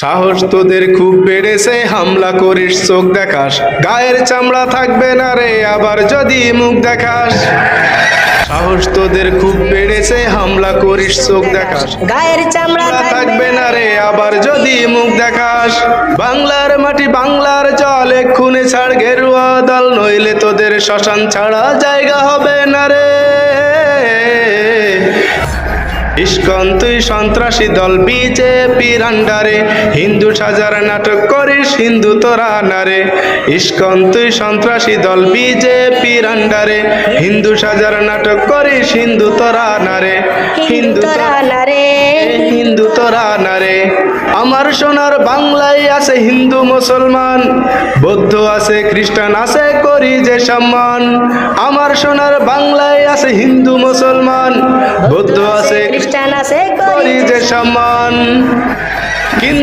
সাহস তোদের খুব বেড়েছে হামলা করিস চোখ দেখাস। গায়ের চামড়া থাকবে না রে আবার যদি মুখ দেখাস। সাহস তোদের খুব বেড়েছে হামলা করিস চোখ দেখাস। গায়ের চামড়া থাকবে না রে আবার যদি মুখ দেখাস। বাংলার মাটি বাংলার জল এক্ষুনি ছাড় গেরুয়া দল নইলে তোদের শ্মশান ছাড়া জায়গা হবে না রে। ইস্কন তুই সন্ত্রাসী দল বিজেপির আন্ডারে হিন্দু সাজার নাটক করিস, হিন্দু তোরা নারে। ইস্কন তুই সন্ত্রাসী দল বিজেপির আন্ডারে হিন্দু সাজার নাটক করিস, হিন্দু তোরা নারে। হিন্দু তোরা রে হিন্দু তোরা নারে। আমার সোনার বাংলায় আছে হিন্দু মুসলমান, বৌদ্ধ আছে, খ্রিস্টান আছে, করি যে সম্মান। আমার সোনার বাংলায় আছে হিন্দু মুসলমান আছে করি যে সম্মান কিন্তু